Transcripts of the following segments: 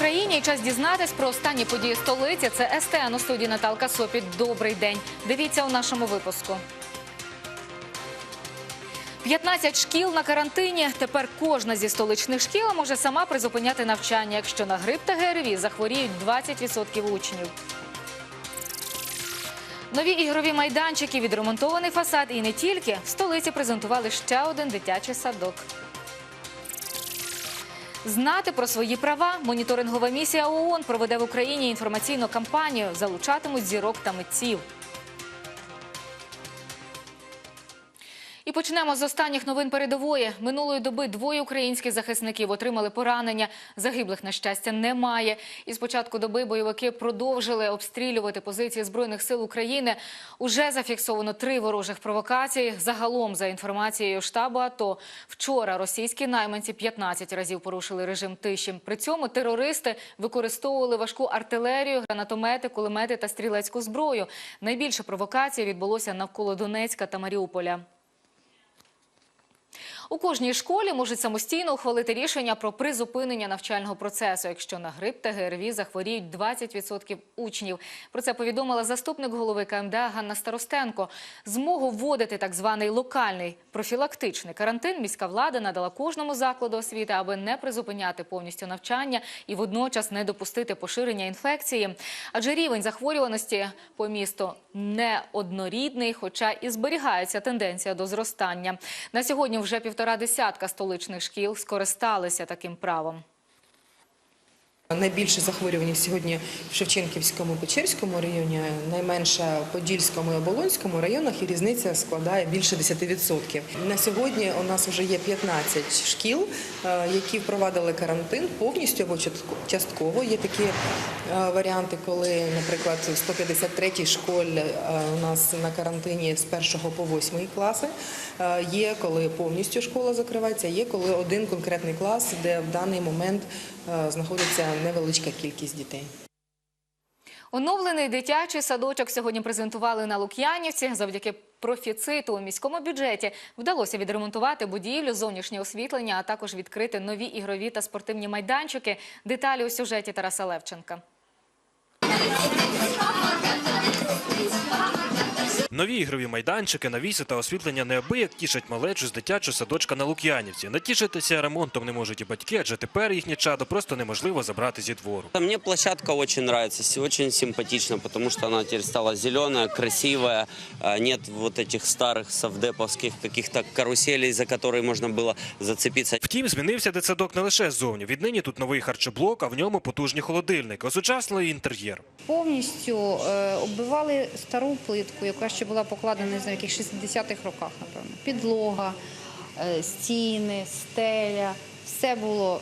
17 Україні і час дізнатись про останні події столиці. Це СТН у студії Наталка Сопіт. Добрий день. Дивіться у нашому випуску. 15 шкіл на карантині. Тепер кожна зі столичних шкіл може сама призупиняти навчання, якщо на грип та ГРВІ захворіють 20% учнів. Нові ігрові майданчики, відремонтований фасад і не тільки. В столиці презентували ще один дитячий садок. Знати про свої права моніторингова місія ООН проведе в Україні інформаційну кампанію. Залучатимуть зірок та митців. І почнемо з останніх новин передової. Минулої доби двоє українських захисників отримали поранення. Загиблих, на щастя, немає. І з початку доби бойовики продовжили обстрілювати позиції Збройних сил України. Уже зафіксовано три ворожих провокації. Загалом, за інформацією штабу АТО, вчора російські найманці 15 разів порушили режим тиші. При цьому терористи використовували важку артилерію, гранатомети, кулемети та стрілецьку зброю. Найбільше провокацій відбулося навколо Донецька та Маріуполя. У кожній школі можуть самостійно ухвалити рішення про призупинення навчального процесу, якщо на грип та ГРВІ захворіють 20% учнів. Про це повідомила заступник голови КМДА Ганна Старостенко. Змогу вводити так званий локальний профілактичний карантин міська влада надала кожному закладу освіти, аби не призупиняти повністю навчання і водночас не допустити поширення інфекції. Адже рівень захворюваності по місту не однорідний, хоча і зберігається тенденція до зростання. На сьогодні вже півтора десятка столичних шкіл скористалися таким правом. Найбільше захворюваність сьогодні в Шевченківському Печерському районі, найменша в Подільському і Оболонському районах і різниця складає більше 10%. На сьогодні у нас вже є 15 шкіл, е, які впровадили карантин повністю або частко- частково. Є такі е, варіанти, коли, наприклад, в 153-й школі е, у нас на карантині з 1 по 8 класи. Є коли повністю школа закривається, є коли один конкретний клас, де в даний момент знаходиться невеличка кількість дітей. Оновлений дитячий садочок сьогодні презентували на Лук'янівці. Завдяки профіциту у міському бюджеті вдалося відремонтувати будівлю, зовнішнє освітлення, а також відкрити нові ігрові та спортивні майданчики. Деталі у сюжеті Тараса Левченка. Нові ігрові майданчики, навіси та освітлення неабияк тішать малечу з дитячого садочка на Лук'янівці. Натішитися ремонтом не можуть і батьки, адже тепер їхнє чадо просто неможливо забрати зі двору. Мне площадка очень нравится, с- очень симпатична, потому что она теперь стала зеленая, красивая, а, нет вот этих старых совдеповских каких-то каруселей, за которые можно было зацепиться. Втім, змінився дитсадок не лише ззовні. Віднині тут новий харчоблок, а в ньому потужні холодильники, осучаснили інтер'єр. Повністю е, оббивали стару плитку, яка ще була покладена не в яких 60-х роках, напевно. Підлога, е, стіни, стеля. Все було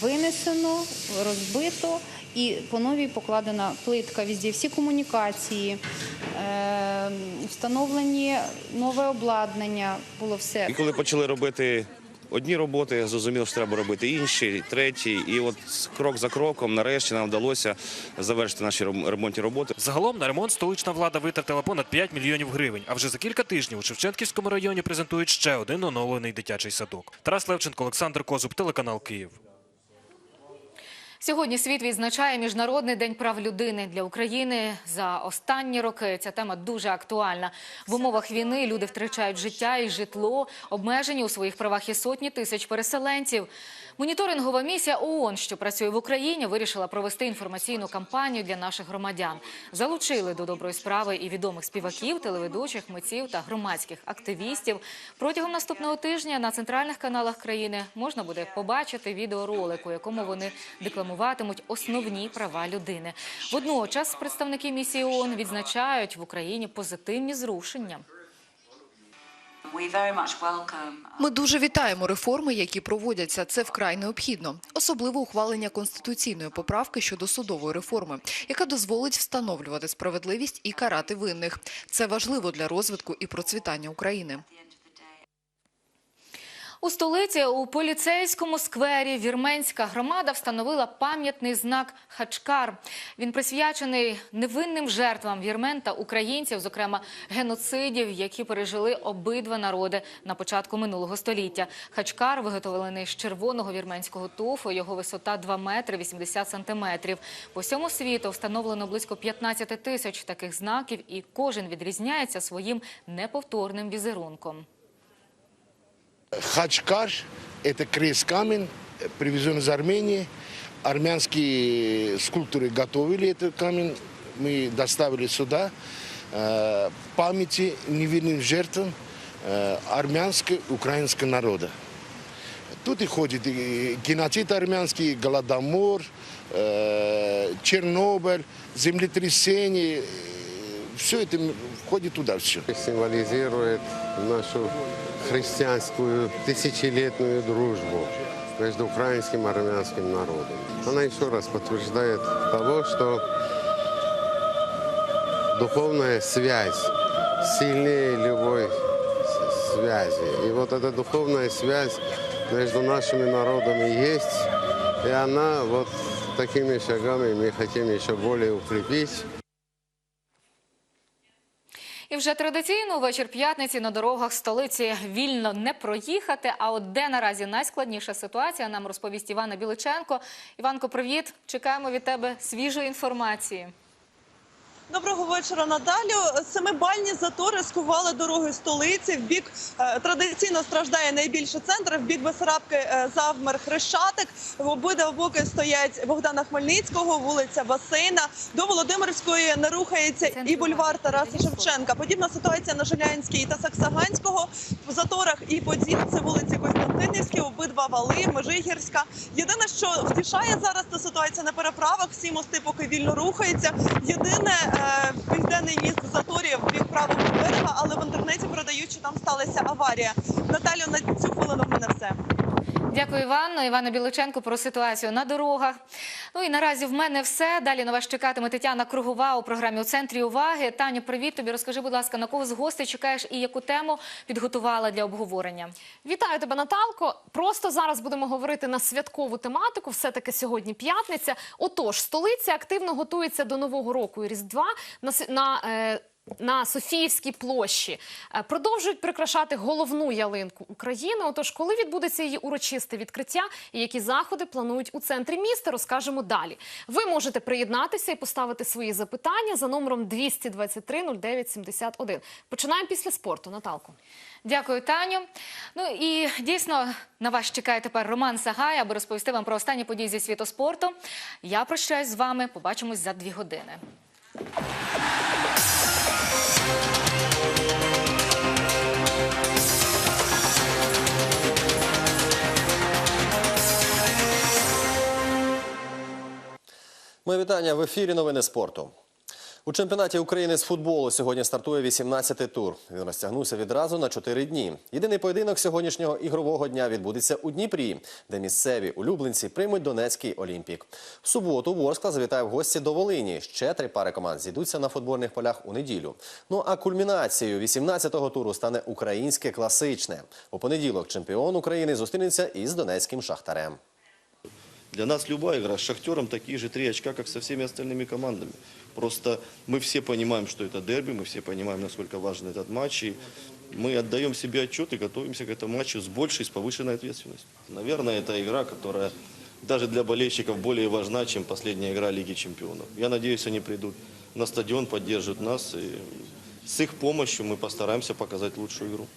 винесено, розбито і по новій покладена плитка візді, Всі комунікації, е, встановлені нове обладнання, було все. І коли почали робити одні роботи, я зрозумів, що треба робити інші, треті. І от крок за кроком, нарешті, нам вдалося завершити наші рем- ремонтні роботи. Загалом на ремонт столична влада витратила понад 5 мільйонів гривень. А вже за кілька тижнів у Шевченківському районі презентують ще один оновлений дитячий садок. Тарас Левченко, Олександр Козуб, телеканал Київ. Сьогодні світ відзначає Міжнародний день прав людини для України. За останні роки ця тема дуже актуальна. В умовах війни люди втрачають життя і житло, обмежені у своїх правах і сотні тисяч переселенців. Моніторингова місія ООН, що працює в Україні, вирішила провести інформаційну кампанію для наших громадян. Залучили до доброї справи і відомих співаків, телеведучих, митців та громадських активістів. Протягом наступного тижня на центральних каналах країни можна буде побачити відеоролик, у якому вони декламуватимуть основні права людини. Водночас представники місії ООН відзначають в Україні позитивні зрушення. Welcome Ми дуже вітаємо реформи, які проводяться. Це вкрай необхідно, особливо ухвалення конституційної поправки щодо судової реформи, яка дозволить встановлювати справедливість і карати винних. Це важливо для розвитку і процвітання України. У столиці у поліцейському сквері вірменська громада встановила пам'ятний знак Хачкар. Він присвячений невинним жертвам вірмен та українців, зокрема геноцидів, які пережили обидва народи на початку минулого століття. Хачкар виготовлений з червоного вірменського туфу. Його висота 2 метри 80 сантиметрів. По всьому світу встановлено близько 15 тисяч таких знаків, і кожен відрізняється своїм неповторним візерунком. Хачкар – это крест-камень, э, привезен из Армении. Армянские скульпторы готовили этот камень. Мы доставили сюда э, памяти невинным жертвам э, армянского украинского народа. Тут и ходит и геноцид армянский, Голодомор, э, Чернобыль, землетрясение. Все это входит туда все. символизирует нашу христианскую тысячелетнюю дружбу между украинским и армянским народом. Она еще раз подтверждает того, что духовная связь сильнее любой связи. И вот эта духовная связь между нашими народами есть, и она вот такими шагами мы хотим еще более укрепить. Вже традиційно вечір п'ятниці на дорогах столиці вільно не проїхати. А от де наразі найскладніша ситуація, нам розповість Івана Біличенко. Іванко, привіт! Чекаємо від тебе свіжої інформації. Доброго вечора, Наталю. Семибальні затори скували дороги столиці. В бік е, традиційно страждає найбільше центр. В бік Бесарабки е, завмер Хрещатик. В обидва боки стоять Богдана Хмельницького, вулиця Басейна. До Володимирської не рухається і бульвар Тараса Шевченка. Подібна ситуація на Жилянській та Саксаганського. В заторах і Поділ це вулиці Костянтинівські, обидва вали, Межигірська. Єдине, що втішає зараз, та ситуація на переправах. Всі мости поки вільно рухаються. Єдине е, південний міст заторів заторі бік правого берега, але в інтернеті передають, що там сталася аварія. Наталю, на цю хвилину в мене все. Дякую, Іванно. Івана Біличенко про ситуацію на дорогах. Ну і наразі в мене все. Далі на вас чекатиме Тетяна Кругова у програмі у центрі уваги. Таня, привіт тобі. Розкажи, будь ласка, на кого з гостей чекаєш і яку тему підготувала для обговорення? Вітаю тебе, Наталко. Просто зараз будемо говорити на святкову тематику. Все таки сьогодні п'ятниця. Отож, столиця активно готується до нового року і різдва на на. Е... На Софіївській площі Е, продовжують прикрашати головну ялинку України. Отож, коли відбудеться її урочисте відкриття і які заходи планують у центрі міста, розкажемо далі. Ви можете приєднатися і поставити свої запитання за номером 223 09 71. Починаємо після спорту. Наталко. Дякую, Таню. Ну і дійсно на вас чекає тепер Роман Сагай, аби розповісти вам про останні події зі світу спорту. Я прощаюсь з вами. Побачимось за дві години. Вітання в ефірі Новини спорту. У чемпіонаті України з футболу сьогодні стартує 18-й тур. Він розтягнувся відразу на 4 дні. Єдиний поєдинок сьогоднішнього ігрового дня відбудеться у Дніпрі, де місцеві улюбленці приймуть Донецький Олімпік. В суботу Ворскла завітає в гості до Волині. Ще три пари команд зійдуться на футбольних полях у неділю. Ну а кульмінацією 18-го туру стане українське класичне. У понеділок чемпіон України зустрінеться із Донецьким Шахтарем. Для нас любая игра с Шахтером такие же три очка, как со всеми остальными командами. Просто мы все понимаем, что это дерби, мы все понимаем, насколько важен этот матч. И мы отдаем себе отчет и готовимся к этому матчу с большей, с повышенной ответственностью. Наверное, это игра, которая даже для болельщиков более важна, чем последняя игра Лиги Чемпионов. Я надеюсь, они придут на стадион, поддержат нас. И с их помощью мы постараемся показать лучшую игру.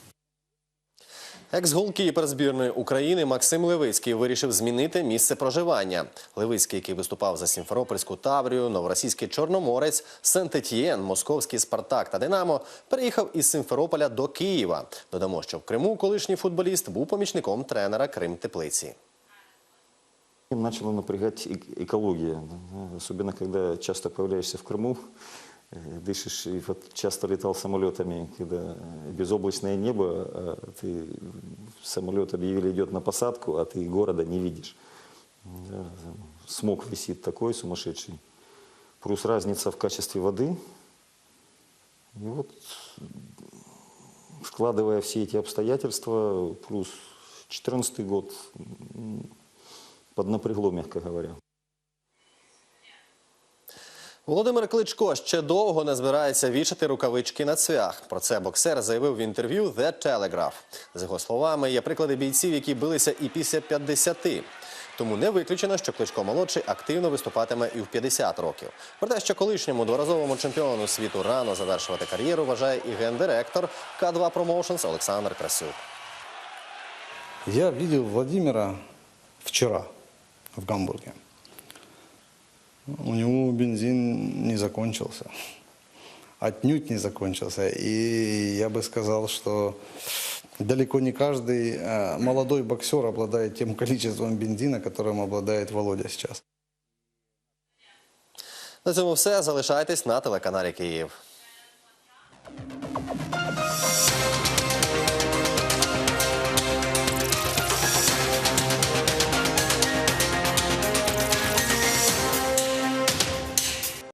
Екс-голкіпер збірної України Максим Левицький вирішив змінити місце проживання. Левицький, який виступав за Сімферопольську Таврію, Новоросійський Чорноморець, Сент-Етьєн, Московський Спартак та Динамо, переїхав із Симферополя до Києва. Додамо, що в Криму колишній футболіст був помічником тренера Крим Теплиці. Начала напрягать эк- экология, да, особенно когда часто появляешься в Крыму, э, Дышишь, и вот часто летал самолетами, когда э, безоблачное небо, а ты самолет объявили идет на посадку, а ты города не видишь. Да, смог висит такой сумасшедший. Плюс разница в качестве воды. И вот складывая все эти обстоятельства, плюс 2014 год поднапрягло, мягко говоря. Володимир Кличко ще довго не збирається вішати рукавички на цвях. Про це боксер заявив в інтерв'ю The Telegraph. З його словами, є приклади бійців, які билися і після 50. Тому не виключено, що Кличко молодший активно виступатиме і в 50 років. Про те, що колишньому дворазовому чемпіону світу рано завершувати кар'єру, вважає і гендиректор К2 Promotions Олександр Красюк. Я видел Владимира вчера в Гамбурге У него бензин не закончился. Отнюдь не закончился. И я бы сказал, что далеко не каждый э, молодой боксер обладает тем количеством бензина, которым обладает Володя сейчас. На цьому все. Залишайтесь на телеканалі Київ.